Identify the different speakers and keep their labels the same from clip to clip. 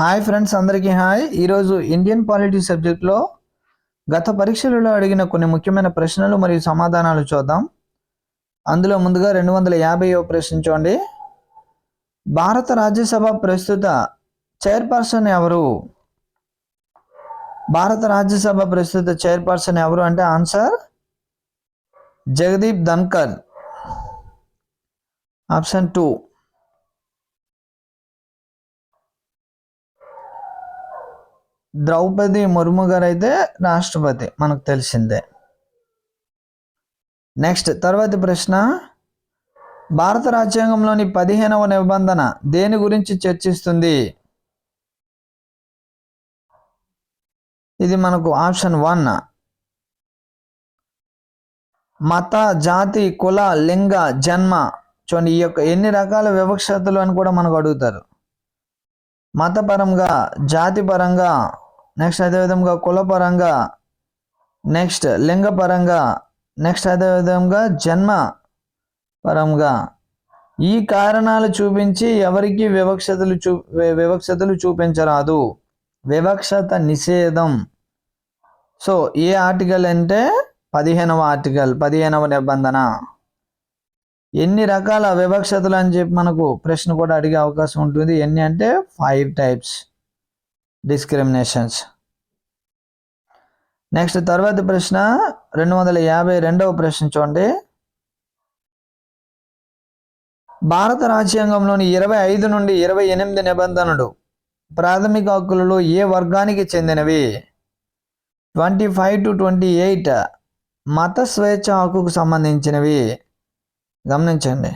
Speaker 1: Hi friends అందరికీ hi ఈరోజు Indian polity సబ్జెక్ట్లో గత పరీక్షలలో అడిగిన కొన్ని ముఖ్యమైన ప్రశ్నలు మరియు సమాధానాలు చూద్దాం. అందులో ముందుగా రెండు వందల యాభై ప్రశ్నించండి భారత రాజ్యసభ ప్రస్తుత చైర్పర్సన్ ఎవరు? భారత రాజ్యసభ ప్రస్తుత చైర్పర్సన్ ఎవరు అంటే answer Jagdeep Dhankhar. Option two. Droupadi Murmu garu అయితే రాష్ట్రపతి మనకు తెలిసిందే. నెక్స్ట్ తర్వాతి ప్రశ్న. భారత రాజ్యాంగంలోని పదిహేనవ నిబంధన దేని గురించి చర్చిస్తుంది? ఇది మనకు ఆప్షన్ వన్. మత జాతి కుల లింగ జన్మ చూడండి ఈ యొక్క ఎన్ని రకాల వివక్షతలు అని కూడా మనకు అడుగుతారు. మతపరంగా జాతిపరంగా నెక్స్ట్ అదేవిధంగా కులపరంగా నెక్స్ట్ లింగపరంగా నెక్స్ట్ అదేవిధంగా జన్మ పరంగా ఈ కారణాలు చూపించి ఎవరికి వివక్షతలు చూ వివక్షతలు చూపించరాదు. వివక్షత నిషేధం. సో ఏ ఆర్టికల్ అంటే పదిహేనవ ఆర్టికల్ పదిహేనవ నిబంధన. ఎన్ని రకాల వివక్షతలు అని చెప్పి మనకు ప్రశ్న కూడా అడిగే అవకాశం ఉంటుంది. ఎన్ని అంటే ఫైవ్ టైప్స్ డిస్క్రిమినేషన్స్ నెక్స్ట్ తర్వాత ప్రశ్న రెండు వందల యాభై రెండవ ప్రశ్న చూడండి. భారత రాజ్యాంగంలోని ఇరవై ఐదు నుండి ఇరవై ఎనిమిది నిబంధనలు ప్రాథమిక హక్కులలో ఏ వర్గానికి చెందినవి? Twenty five to twenty eight మత స్వేచ్ఛ హక్కుకు సంబంధించినవి. గమనించండి.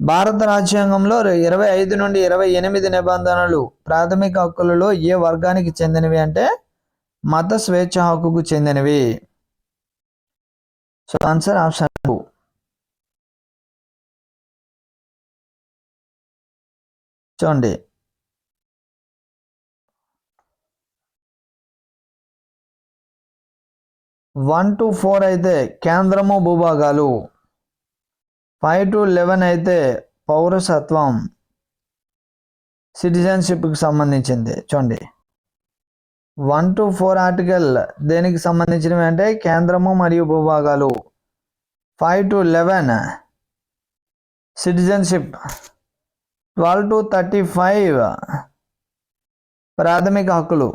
Speaker 1: భారత రాజ్యాంగంలో ఇరవై ఐదు నుండి ఇరవై ఎనిమిది నిబంధనలు ప్రాథమిక హక్కులలో ఏ వర్గానికి చెందినవి అంటే మత స్వేచ్ఛ హక్కుకు చెందినవి. సో ఆన్సర్ ఆప్షన్ చూడండి. వన్ టు ఫోర్ అయితే కేంద్రము భూభాగాలు. ఫైవ్ టు లెవెన్ అయితే పౌరసత్వం సిటిజన్షిప్కి సంబంధించింది. చూడండి. వన్ టు ఫోర్ ఆర్టికల్ దేనికి సంబంధించినవి అంటే కేంద్రము మరియు భూభాగాలు. Five to eleven citizenship. Twelve to thirty five ప్రాథమిక హక్కులు.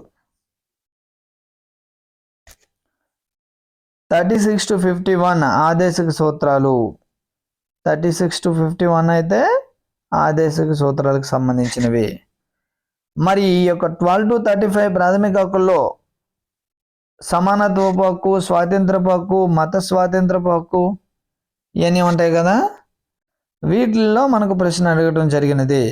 Speaker 1: Thirty six to fifty one ఆదేశిక సూత్రాలు. Thirty six to fifty one అయితే ఆదేశిక సూత్రాలకు సంబంధించినవి. మరి ఈ యొక్క ట్వెల్వ్ టు థర్టీ ఫైవ్ ప్రాథమిక హక్కుల్లో సమానత్వపు హక్కు స్వాతంత్రపు హక్కు మత స్వాతంత్రపు హక్కు ఇవన్నీ ఉంటాయి కదా. వీటిల్లో మనకు ప్రశ్న అడగటం జరిగినది.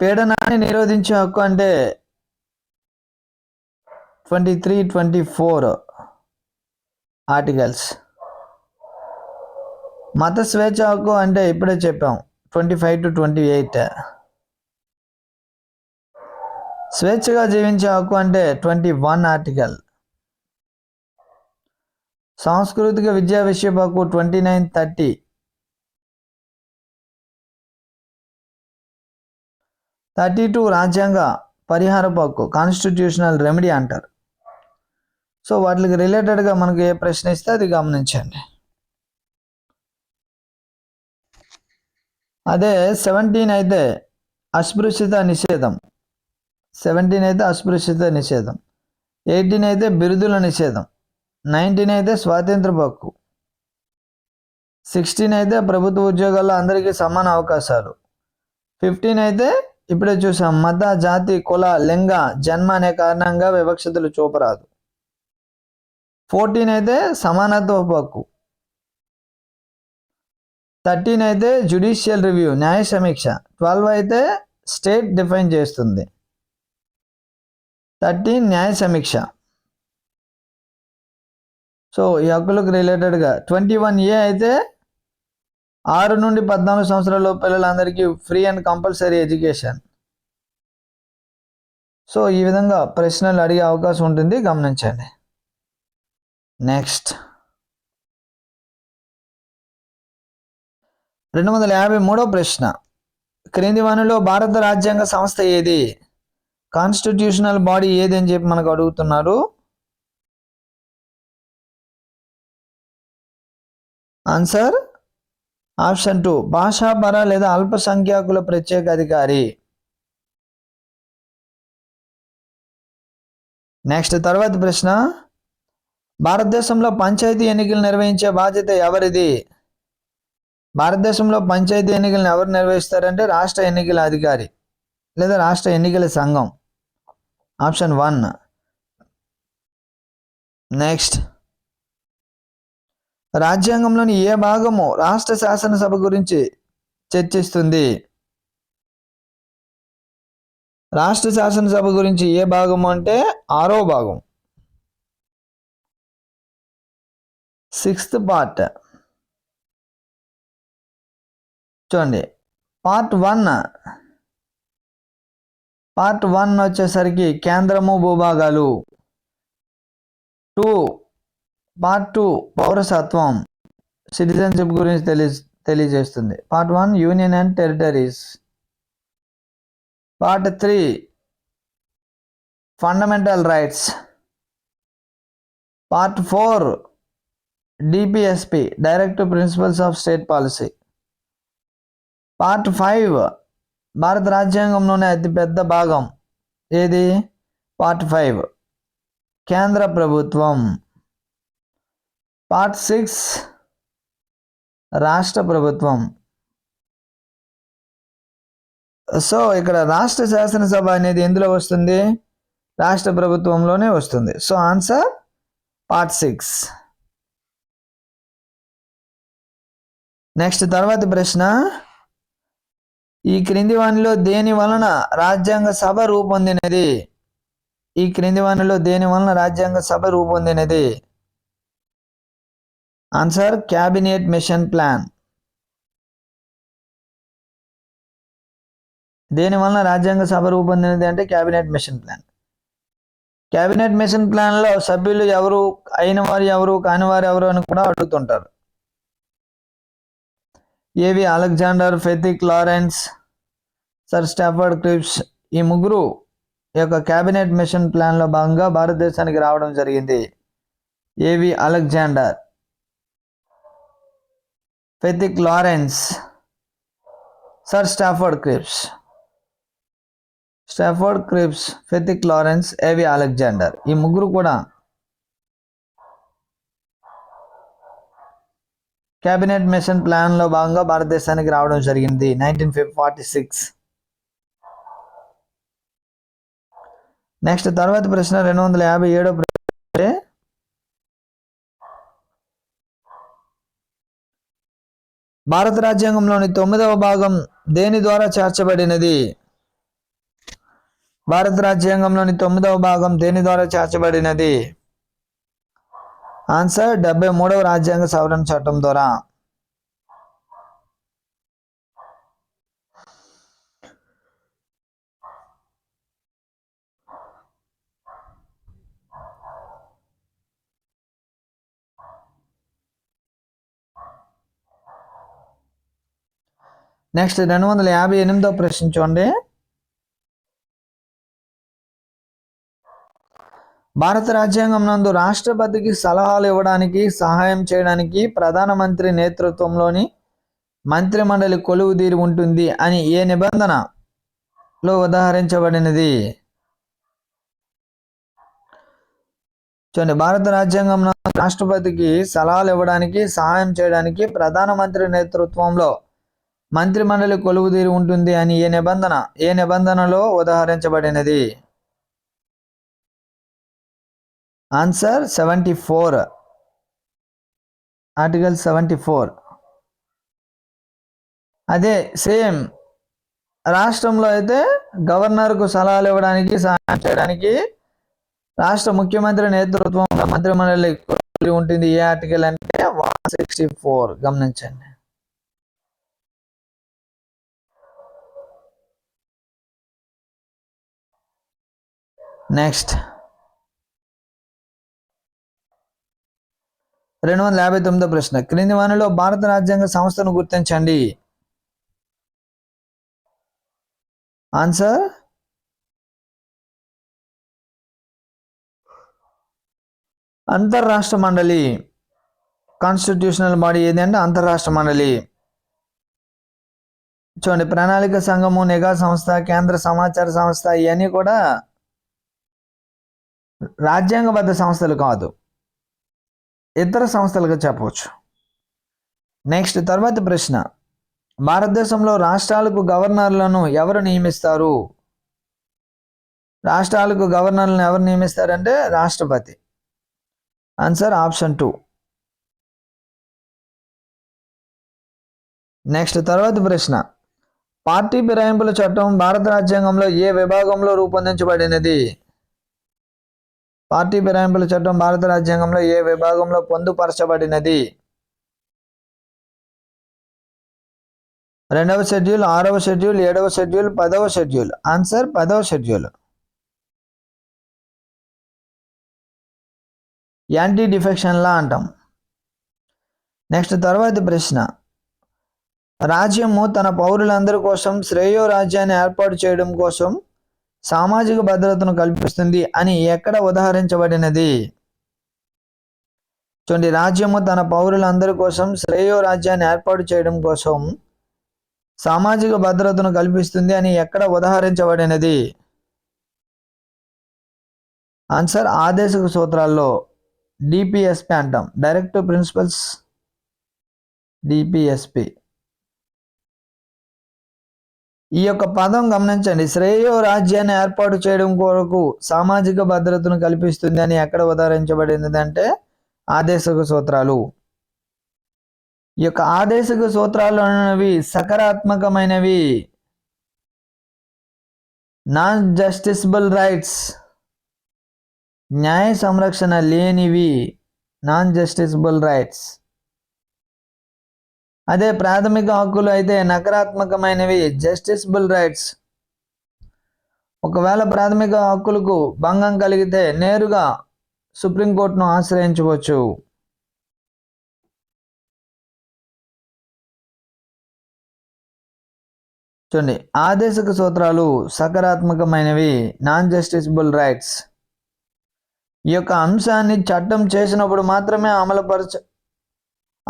Speaker 1: పీడనాన్ని నిరోధించే హక్కు అంటే twenty three twenty four articles. మత స్వేచ్ఛ హక్కు అంటే ఇప్పుడే చెప్పాం twenty five to twenty eight. స్వేచ్ఛగా జీవించే హక్కు అంటే ట్వంటీ వన్ ఆర్టికల్. సాంస్కృతిక విద్యా విషయపు హక్కు twenty nine thirty. Thirty two రాజ్యాంగ పరిహారపు హక్కు కాన్స్టిట్యూషనల్ రెమెడీ అంటారు. సో వాటికి రిలేటెడ్గా మనకు ఏ ప్రశ్న ఇస్తే అది గమనించండి. అదే సెవెంటీన్ అయితే అస్పృశ్యత నిషేధం. సెవెంటీన్ అయితే అస్పృశ్యత నిషేధం. ఎయిటీన్ అయితే బిరుదుల నిషేధం. నైన్టీన్ అయితే స్వాతంత్ర హక్కు. సిక్స్టీన్ అయితే ప్రభుత్వ ఉద్యోగాల్లో అందరికీ సమాన అవకాశాలు. ఫిఫ్టీన్ అయితే ఇప్పుడే చూసాం మత జాతి కుల లింగ జన్మ అనే కారణంగా వివక్షతలు చూపరాదు. ఫోర్టీన్ అయితే సమానత్వ హక్కు. థర్టీన్ అయితే జుడిషియల్ రివ్యూ న్యాయ సమీక్ష. ట్వెల్వ్ అయితే స్టేట్ డిఫైన్ చేస్తుంది. థర్టీన్ న్యాయ సమీక్ష. సో ఈ హక్కులకు రిలేటెడ్గా ట్వంటీ వన్ ఏ అయితే ఆరు నుండి పద్నాలుగు సంవత్సరాల పిల్లలందరికీ free and compulsory education. So ఈ విధంగా ప్రశ్నలు అడిగే అవకాశం ఉంటుంది. గమనించండి. నెక్స్ట్. రెండు వందల యాభై మూడో ప్రశ్న. క్రింది వనలో భారత రాజ్యాంగ సంస్థ ఏది? కాన్స్టిట్యూషనల్ బాడీ ఏది అని చెప్పి మనకు అడుగుతున్నారు. ఆన్సర్? Option two. భాషాపర లేదా అల్పసంఖ్యాకుల ప్రత్యేక అధికారి. నెక్స్ట్ తర్వాత ప్రశ్న. భారతదేశంలో పంచాయతీ ఎన్నికలు నిర్వహించే బాధ్యత ఎవరిది? భారతదేశంలో పంచాయతీ ఎన్నికలను ఎవరు నిర్వహిస్తారంటే రాష్ట్ర ఎన్నికల అధికారి లేదా రాష్ట్ర ఎన్నికల సంఘం. Option one. నెక్స్ట్. రాజ్యాంగంలోని ఏ భాగము రాష్ట్ర శాసనసభ గురించి చర్చిస్తుంది? రాష్ట్ర శాసనసభ గురించి ఏ భాగము అంటే ఆరో భాగం. Sixth part. చూడండి పార్ట్ వన్. పార్ట్ వన్ వచ్చేసరికి కేంద్రము భూభాగాలు. టూ. పార్ట్ టూ పౌరసత్వం. సిటిజన్షిప్ గురించి తెలియ తెలియజేస్తుంది. Part one union and territories. Part three fundamental rights. Part four DPSP directive principles of state policy part five భారత రాజ్యాంగంలోనే అతిపెద్ద భాగం. ఏది? పార్ట్ ఫైవ్ కేంద్ర ప్రభుత్వం. పార్ట్ సిక్స్ రాష్ట్ర ప్రభుత్వం. సో ఇక్కడ రాష్ట్ర శాసనసభ అనేది ఎందులో వస్తుంది? రాష్ట్ర ప్రభుత్వంలోనే వస్తుంది. So answer part six next తర్వాత ప్రశ్న. ఈ క్రింది వానిలో దేని వలన రాజ్యాంగ సభ రూపొందినది? ఈ క్రింది వానిలో దేని వలన రాజ్యాంగ సభ రూపొందినది? Answer cabinet mission plan. దేని వలన రాజ్యాంగ సభ రూపొందినది అంటే cabinet mission plan. Cabinet mission ప్లాన్లో సభ్యులు ఎవరు అయిన వారు ఎవరు కాని వారు ఎవరు అని కూడా అడుగుతుంటారు. AV Alexander Pethick Lawrence sir Stafford Cripps ఈ ముగ్గురు యొక్క క్యాబినెట్ మిషన్ ప్లాన్లో భాగంగా భారతదేశానికి రావడం జరిగింది. AV Alexander? Pethick Lawrence sir Stafford Cripps. Stafford Cripps Pethick Lawrence AV Alexander? ఈ ముగ్గురు కూడా క్యాబినెట్ మిషన్ ప్లాన్లో భాగంగా భారతదేశానికి రావడం జరిగింది. నైన్టీన్ ఫార్టీ సిక్స్ నెక్స్ట్ తర్వాత ప్రశ్న రెండు వందల యాభై ఏడో ప్రశ్న. భారత రాజ్యాంగంలోని తొమ్మిదవ భాగం దేని ద్వారా చేర్చబడినది? భారత రాజ్యాంగంలోని తొమ్మిదవ భాగం దేని ద్వారా చేర్చబడినది? ఆన్సర్ డెబ్బై మూడవ రాజ్యాంగ సవరణ చట్టం ద్వారా. నెక్స్ట్ రెండు వందల యాభై ఎనిమిదో ప్రశ్న చూడండి. భారత రాజ్యాంగం నందు రాష్ట్రపతికి సలహాలు ఇవ్వడానికి సహాయం చేయడానికి ప్రధానమంత్రి నేతృత్వంలోని మంత్రిమండలి కొలువు తీరి ఉంటుంది అని ఏ నిబంధనలో ఉదాహరించబడినది? చూడండి భారత రాజ్యాంగం నందు రాష్ట్రపతికి సలహాలు ఇవ్వడానికి సహాయం చేయడానికి ప్రధానమంత్రి నేతృత్వంలో మంత్రిమండలి కొలువు తీరి ఉంటుంది అని ఏ నిబంధన ఏ నిబంధనలో ఉదాహరించబడినది? Answer seventy four article seventy four అదే సేమ్ రాష్ట్రంలో అయితే గవర్నర్కు సలహాలు ఇవ్వడానికి సహాయం చేయడానికి రాష్ట్ర ముఖ్యమంత్రి నేతృత్వంలో మంత్రిమండలి ఉంటుంది. ఏ ఆర్టికల్ అంటే వన్ సిక్స్టీ ఫోర్ గమనించండి. నెక్స్ట్ రెండు వందల యాభై తొమ్మిదో ప్రశ్న. క్రింది వానిలో భారత రాజ్యాంగ సంస్థను గుర్తించండి. ఆన్సర్? అంతర్రాష్ట్ర మండలి. కాన్స్టిట్యూషనల్ బాడీ ఏది అంటే అంతర్రాష్ట్ర మండలి. చూడండి ప్రణాళిక సంఘము నిఘా సంస్థ కేంద్ర సమాచార సంస్థ ఇవన్నీ కూడా రాజ్యాంగబద్ధ సంస్థలు కాదు. ఇతర సంస్థలుగా చెప్పవచ్చు. నెక్స్ట్ తర్వాత ప్రశ్న. భారతదేశంలో రాష్ట్రాలకు గవర్నర్లను ఎవరు నియమిస్తారు? రాష్ట్రాలకు గవర్నర్లను ఎవరు నియమిస్తారంటే రాష్ట్రపతి. ఆన్సర్ ఆప్షన్ టూ నెక్స్ట్ తర్వాత ప్రశ్న. పార్టీ ఫిరాయింపుల చట్టం భారత రాజ్యాంగంలో ఏ విభాగంలో రూపొందించబడినది? పార్టీ ఫిరాయింపుల చట్టం భారత రాజ్యాంగంలో ఏ విభాగంలో పొందుపరచబడినది? రెండవ షెడ్యూల్ ఆరవ షెడ్యూల్ ఏడవ షెడ్యూల్ పదవ షెడ్యూల్. ఆన్సర్ పదవ షెడ్యూల్. యాంటీ డిఫెక్షన్ లా అంటాం. నెక్స్ట్ తర్వాతి ప్రశ్న. రాజ్యము తన పౌరులందరి కోసం శ్రేయో రాజ్యాన్ని ఏర్పాటు చేయడం కోసం సామాజిక భద్రతను కల్పిస్తుంది అని ఎక్కడ ఉదాహరించబడినది? చూడండి రాజ్యము తన పౌరులందరి కోసం శ్రేయో రాజ్యాన్ని ఏర్పాటు చేయడం కోసం సామాజిక భద్రతను కల్పిస్తుంది అని ఎక్కడ ఉదాహరించబడినది? ఆన్సర్ ఆదేశక సూత్రాల్లో డిపిఎస్పి అంటాం. డైరెక్ట్ ప్రిన్సిపల్స్ డిపిఎస్పి ఈ యొక్క పదం గమనించండి. శ్రేయో రాజ్యాన్ని ఏర్పాటు చేయడం కొరకు సామాజిక భద్రతను కల్పిస్తుంది అని ఎక్కడ ఉదాహరించబడింది అంటే ఆదేశక సూత్రాలు. ఈ యొక్క ఆదేశక సూత్రాలు అనేవి సకారాత్మకమైనవి. Non justiciable rights. న్యాయ సంరక్షణ లేనివి నాన్ జస్టిసబుల్ రైట్స్. అదే ప్రాథమిక హక్కులు అయితే నకారాత్మకమైనవి జస్టిస్బుల్ రైట్స్ ఒకవేళ ప్రాథమిక హక్కులకు భంగం కలిగితే నేరుగా సుప్రీంకోర్టును ఆశ్రయించవచ్చు. చూడండి ఆదేశక సూత్రాలు సకారాత్మకమైనవి నాన్ జస్టిస్బుల్ రైట్స్ ఈ యొక్క అంశాన్ని చట్టం చేసినప్పుడు మాత్రమే అమలుపరచ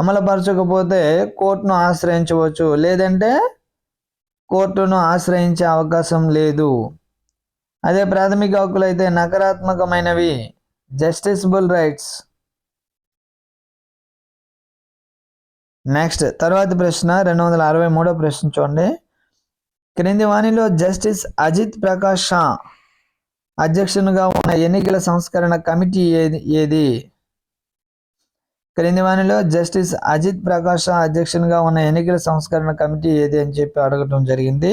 Speaker 1: అమలుపరచకపోతే కోర్టును ఆశ్రయించవచ్చు. లేదంటే కోర్టును ఆశ్రయించే అవకాశం లేదు. అదే ప్రాథమిక హక్కులు అయితే నకారాత్మకమైనవి జస్టిసబుల్ రైట్స్. నెక్స్ట్ తర్వాతి ప్రశ్న రెండు వందల అరవై మూడో ప్రశ్న చూడండి. క్రింది వాణిలో జస్టిస్ అజిత్ ప్రకాష్ షా అధ్యక్షునిగా ఉన్న ఎన్నికల సంస్కరణ కమిటీ ఏది? ఏది? క్రింది వానిలో జస్టిస్ అజిత్ ప్రకాష్ అధ్యక్షునిగా ఉన్న ఎన్నికల సంస్కరణ కమిటీ ఏది అని చెప్పి అడగటం జరిగింది.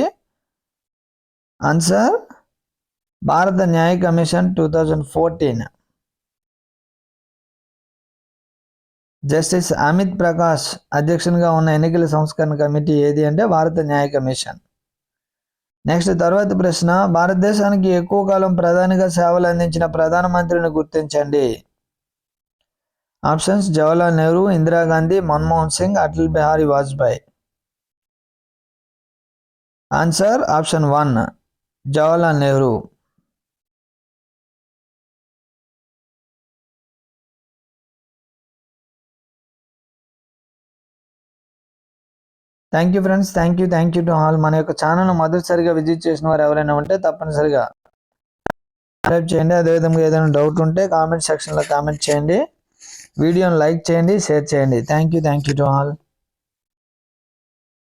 Speaker 1: ఆన్సర్ భారత న్యాయ commission two thousand fourteen. Justice Amit Prakash అధ్యక్షునిగా ఉన్న ఎన్నికల సంస్కరణ కమిటీ ఏది అంటే భారత న్యాయ కమిషన్. నెక్స్ట్ తర్వాత ప్రశ్న భారతదేశానికి ఎక్కువ కాలం ప్రధానిగా సేవలు అందించిన ప్రధానమంత్రిని గుర్తించండి. Options Jawaharlal Nehru Indira Gandhi Manmohan Singh Atal Bihari Vajpayee. Answer option one Jawaharlal Nehru. Thank you friends thank you thank you to all మన యొక్క ఛానల్ మొదటిసారిగా విజిట్ చేసిన వారు ఎవరైనా ఉంటే తప్పనిసరిగా సబ్స్క్రైబ్ చేయండి. అదేవిధంగా ఏదైనా డౌట్ ఉంటే కామెంట్ సెక్షన్లో కామెంట్ చేయండి. వీడియోని లైక్ చేయండి షేర్ చేయండి. Thank you thank you to all